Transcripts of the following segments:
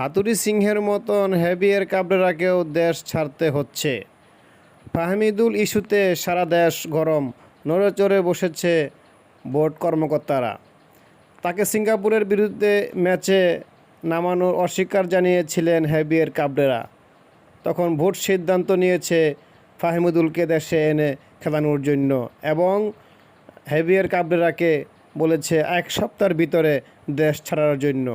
হাতুড়ি সিংহের মতন হেভিয়ার কাবরেরাকেও দেশ ছাড়তে হচ্ছে। ফাহমিদুল ইস্যুতে সারা দেশ গরম, নড়েচড়ে বসেছে বোর্ড কর্মকর্তারা। তাকে সিঙ্গাপুরের বিরুদ্ধে ম্যাচে নামানোর অস্বীকার জানিয়েছিলেন হেভিয়ার কাবরেরা তখন ভোট সিদ্ধান্ত নিয়েছে ফাহমিদুলকে দেশে এনে খেলানোর জন্য এবং হেভিয়ার কাবরেরাকে বলেছে, এক সপ্তাহের ভিতরে দেশ ছাড়ার জন্য।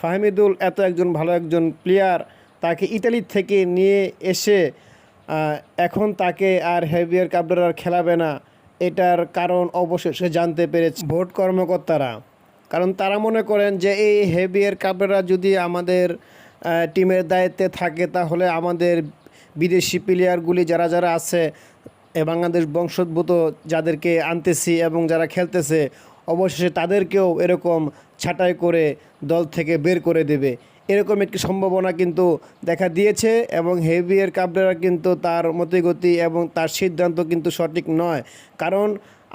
ফাহমিদুল এত একজন ভালো একজন প্লেয়ার তাকে ইতালি থেকে নিয়ে এসে এখন তাকে আর হেভিয়ার কাবরেরার খেলাবে না। এটার কারণ অবশেষে জানতে পেরেছে ভোট কর্মকর্তারা। কারণ তারা মনে করেন যে এই হেভিয়ার কাবরেরা যদি আমাদের টিমের দায়িত্বে থাকে, তাহলে আমাদের বিদেশি প্লেয়ারগুলি যারা যারা আছে বাংলাদেশ বংশোদ্ভূত যাদেরকে আনতেছি এবং যারা খেলতেছে অবশেষে তাদেরকেও এরকম ছাঁটাই করে দল থেকে বের করে দেবে। এরকম একটি সম্ভাবনা কিন্তু দেখা দিয়েছে এবং হেভিয়ার কাবরেরা কিন্তু তার মতিগতি এবং তার সিদ্ধান্ত কিন্তু সঠিক নয়। কারণ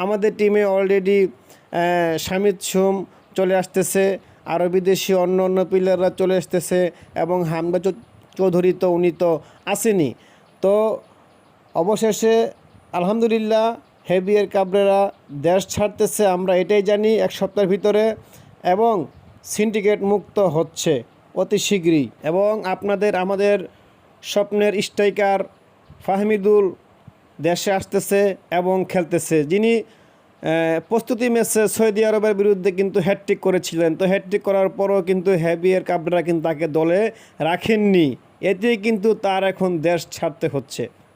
আমাদের টিমে অলরেডি শামিদ সুম চলে আসতেছে, আরও বিদেশি অন্য অন্য প্লেয়াররা চলে আসতেছে এবং হামদা চৌধুরী তো উনি তো আসেনি। তো অবশেষে আলহামদুলিল্লাহ হেভিয়ার কাবরেরা দেশ ছাড়তেছে, আমরা এটাই জানি এক সপ্তাহের ভিতরে, এবং সিন্ডিকেট মুক্ত হচ্ছে অতি শীঘ্রই। এবং আপনাদের, আমাদের স্বপ্নের স্ট্রাইকার ফাহমিদুল দেশে আসতেছে এবং খেলতেছে, যিনি প্রস্তুতি ম্যাচে সৌদি আরবের বিরুদ্ধে কিন্তু হ্যাটট্রিক করেছিলেন। তো হ্যাটট্রিক করার পরও কিন্তু হেভিয়ার কাবরা কিন্তু তাকে দলে রাখেননি। এতেই কিন্তু তার এখন দেশ ছাড়তে হচ্ছে।